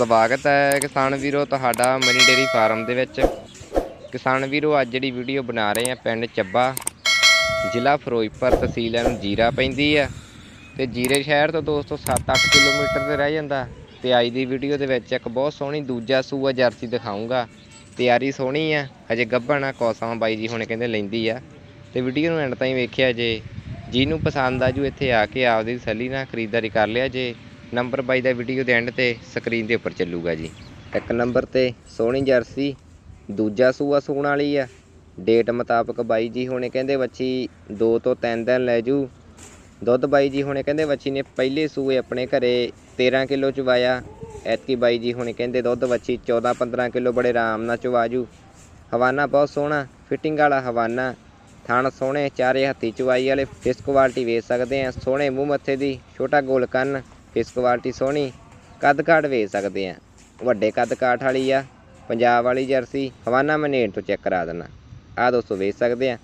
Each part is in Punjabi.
ਸਵਾਗਤ ਹੈ ਕਿਸਾਨ ਵੀਰੋ, ਤੁਹਾਡਾ ਮਨੀ ਡੇਰੀ ਫਾਰਮ ਦੇ ਵਿੱਚ। ਕਿਸਾਨ ਵੀਰੋ, ਅੱਜ ਜਿਹੜੀ ਵੀਡੀਓ ਬਣਾ ਰਹੇ ਆ ਪਿੰਡ ਚੱਬਾ, ਜ਼ਿਲ੍ਹਾ ਫਿਰੋਜ਼ਪੁਰ ਤਹਿਸੀਲ ਨੂੰ ਜੀਰਾ ਪੈਂਦੀ ਆ ਤੇ ਜੀਰੇ ਸ਼ਹਿਰ ਤੋਂ ਦੋਸਤੋ 7-8 ਕਿਲੋਮੀਟਰ ਤੇ ਰਹਿ ਜਾਂਦਾ। ਤੇ ਅੱਜ ਦੀ ਵੀਡੀਓ ਦੇ ਵਿੱਚ ਇੱਕ ਬਹੁਤ ਸੋਹਣੀ ਦੂਜਾ ਸੂਆ ਜਰਸੀ ਦਿਖਾਉਂਗਾ ਤਿਆਰੀ ਸੋਹਣੀ ਆ ਹਜੇ ਗੱਭਣ ਆ, ਕੌਸਾਂ ਬਾਈ ਜੀ ਹੁਣ ਕਹਿੰਦੇ ਲੈਂਦੀ ਆ। ਤੇ ਵੀਡੀਓ ਨੂੰ ਐਂਡ ਤਾਈਂ ਵੇਖਿਆ ਜੇ, ਜਿਹਨੂੰ ਪਸੰਦ ਆ ਜੂ ਇੱਥੇ ਆ ਕੇ ਆਪਦੀ ਤਸੱਲੀ ਨਾਲ ਖਰੀਦਦਾਰੀ ਕਰ ਲਿਆ ਜੇ। ਨੰਬਰ ਬਾਈ ਦਾ ਵੀਡੀਓ ਦੇ ਐਂਡ ਤੇ ਸਕਰੀਨ ਦੇ ਉੱਪਰ ਚੱਲੂਗਾ ਜੀ। ਇੱਕ ਨੰਬਰ ਤੇ ਸੋਹਣੀ ਜਰਸੀ, ਦੂਜਾ ਸੂਆ ਸੂਣ ਵਾਲੀ ਆ। ਡੇਟ ਮੁਤਾਬਕ ਬਾਈ ਜੀ ਹੁਣੇ ਕਹਿੰਦੇ ਵੱਛੀ 2 ਤੋਂ 3 ਦਿਨ ਲੈ ਜੂ। ਦੁੱਧ ਬਾਈ ਜੀ ਹੁਣੇ ਕਹਿੰਦੇ ਬੱਚੀ ਨੇ ਪਹਿਲੇ ਸੂਏ ਆਪਣੇ ਘਰੇ 13 ਕਿਲੋ ਚਵਾਇਆ। ਐਤਕੀ ਬਾਈ ਜੀ ਹੁਣੇ ਕਹਿੰਦੇ ਦੁੱਧ ਵੱਛੀ 14 15 ਕਿਲੋ ਬੜੇ ਆਰਾਮ ਨਾਲ ਚਵਾਜੂ ਹਵਾਨਾ ਬਹੁਤ ਸੋਹਣਾ, ਫਿਟਿੰਗ ਵਾਲਾ ਹਵਾਨਾ। ਥਣ ਸੋਹਣੇ, ਚਾਰੇ ਹੱਥੀ ਚਵਾਈ ਵਾਲੇ ਫਿਸ ਕੁਆਲਿਟੀ ਵੇਚ ਸਕਦੇ ਆ। ਸੋਹਣੇ ਮੂੰਹ ਮੱਥੇ ਦੀ, ਛੋਟਾ ਗੋਲ ਕੰਨ। ਫਿਸ ਕੁਆਲਿਟੀ ਸੋਹਣੀ ਕੱਦ ਕਾਠ ਵੇਚ ਸਕਦੇ ਆ। ਵੱਡੇ ਕੱਦ ਕਾਠ ਵਾਲੀ ਆ, ਪੰਜਾਬ ਵਾਲੀ ਜਰਸੀ, ਹਵਾਨਾ ਮੈਂ ਨੇੜ ਤੋਂ ਚੈੱਕ ਕਰਾ ਦਿੰਦਾ ਆ ਦੋਸਤੋ ਵੇਚ ਸਕਦੇ ਆ।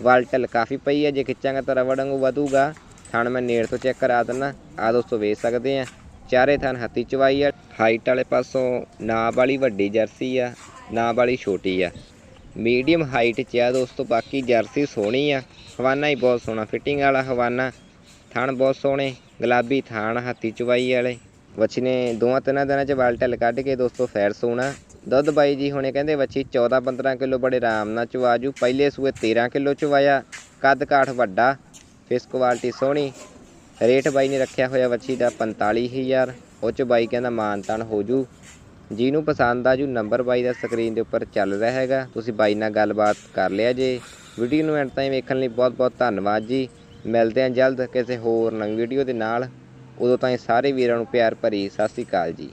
ਵਾਲਟਲ ਕਾਫੀ ਪਈ ਆ, ਜੇ ਖਿੱਚਾਂਗਾ ਤਾਂ ਰਬੜ ਵਾਂਗੂ ਵਧੂਗਾ। ਥਣ ਮੈਂ ਨੇੜ ਤੋਂ ਚੈੱਕ ਕਰਾ ਦਿੰਦਾ ਆ ਦੋਸਤੋ ਵੇਚ ਸਕਦੇ ਆ। ਚਾਰੇ ਥਣ ਹੱਥੀ ਚਵਾਈ ਆ। ਹਾਈਟ ਵਾਲੇ ਪਾਸੋਂ ਨਾਬ ਵਾਲੀ ਵੱਡੀ ਜਰਸੀ ਆ ਨਾਬ ਵਾਲੀ ਛੋਟੀ ਆ। ਮੀਡੀਅਮ ਹਾਈਟ 'ਚ ਆ ਦੋਸਤੋ, ਬਾਕੀ ਜਰਸੀ ਸੋਹਣੀ ਆ। ਹਵਾਨਾ ਹੀ ਬਹੁਤ ਸੋਹਣਾ, ਫਿਟਿੰਗ ਵਾਲਾ ਹਵਾਨਾ। ਥਣ ਬਹੁਤ ਸੋਹਣੇ, ਗੁਲਾਬੀ ਥਾਣ, ਹੱਥੀ ਚਵਾਈ ਵਾਲੇ। ਵੱਛੀ ਨੇ ਦੋਵਾਂ ਤਿੰਨਾਂ ਦਿਨਾਂ 'ਚ ਵਾਲਟਲ ਕੱਢ ਕੇ ਦੋਸਤੋ ਫੈਰ ਸੋਣਾ। ਦੁੱਧ ਬਾਈ ਜੀ ਹੁਣੇ ਕਹਿੰਦੇ ਵੱਛੀ 14 15 ਕਿਲੋ ਬੜੇ ਆਰਾਮ ਨਾਲ ਚਵਾਜੂ ਪਹਿਲੇ ਸੂਏ 13 ਕਿਲੋ ਚਵਾਇਆ, ਕੱਦ ਕਾਠ ਵੱਡਾ ਫਿਸ ਕੁਆਲਿਟੀ ਸੋਹਣੀ। ਰੇਟ ਬਾਈ ਨੇ ਰੱਖਿਆ ਹੋਇਆ ਵੱਛੀ ਦਾ 45000 ਉਹ 'ਚ ਬਾਈ ਕਹਿੰਦਾ ਮਾਨ ਤਾਨ ਹੋ ਜੂ। ਜਿਹਨੂੰ ਪਸੰਦ ਆ ਜੂ, ਨੰਬਰ ਬਾਈ ਦਾ ਸਕਰੀਨ ਦੇ ਉੱਪਰ ਚੱਲ ਰਿਹਾ ਹੈਗਾ। ਤੁਸੀਂ ਬਾਈ ਨਾਲ ਗੱਲਬਾਤ ਕਰ ਲਿਆ ਜੇ। ਵੀਡੀਓ ਨੂੰ ਐਂਡ ਤਾਈਂ ਵੇਖਣ ਲਈ ਬਹੁਤ ਬਹੁਤ ਧੰਨਵਾਦ ਜੀ। ਮਿਲਦੇ ਹਾਂ ਜਲਦ ਕਿਸੇ ਹੋਰ ਨਵੀਂ ਵੀਡੀਓ ਦੇ ਨਾਲ। ਉਦੋਂ ਤਾਈਂ ਸਾਰੇ ਵੀਰਾਂ ਨੂੰ ਪਿਆਰ ਭਰੀ ਸਤਿ ਸ੍ਰੀ ਅਕਾਲ ਜੀ।